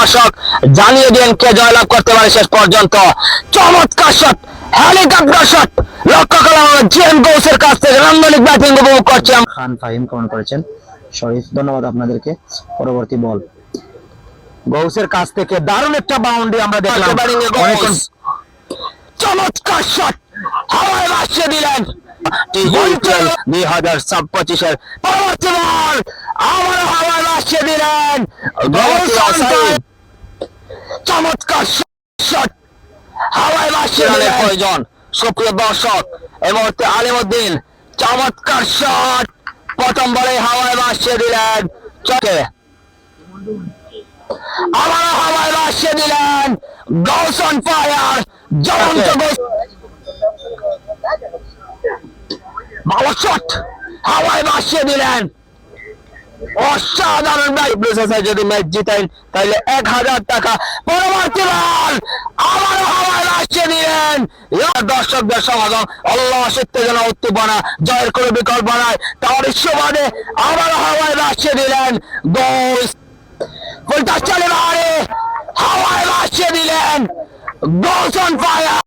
দর্শক জানিয়ে দিন কে জয়লাভ করতে পারে শেষ পর্যন্ত। চমৎকার শট হেলিকপ্টার শট লক্ষ্য করলাম আমরা জিএম গোসের কাছ থেকে নান্দনিক ব্যাটিং উপভোগ করছি খান ফাহিম কমেন্ট করেছেন। শরীফ ধন্যবাদ আপনাদেরকে। পরবর্তী বল গৌসের কাছ থেকে দারুণ একটা বাউন্ডারি আমরা দেখলাম। চমৎকার শট হাওয়ায় ভাসিয়ে দিলেন। দুই হাজার পঁচিশের পরবর্তী বল আবার হাওয়ায় ভাসিয়ে দিলেন। চমৎকার শট হাওয়ায় ভাসিয়ে প্রয়োজন। সুপ্রিয় দর্শক এই মুহূর্তে আলিমুদ্দিন চমৎকার শট প্রথম বলে হাওয়ায় ভাসিয়ে দিলেন চকে আবার হাওয়ায় ভাসিয়ে দিলেন গৌসন ফায়ার জ্বলন্ত ভালো শট হাওয়ায় ভাসিয়ে দিলেন অসাধারণ ভাই প্লেসার যদি ম্যাচ জিতেন তাহলে এক হাজার টাকা পরবর্তী বল আবার হাওয়ায় ভাসিয়ে দিলেন। এবার দর্শকদের সমাগম আল্লাহ সত্য যেন জয়ের করে বিকল্প নয় তার সুবাদে আবার হাওয়ায় ভাসিয়ে দিলেন গোল। ফুলটা চলে হাওয়ায় ভাসিয়ে দিলেন গোলসন ফায়ার।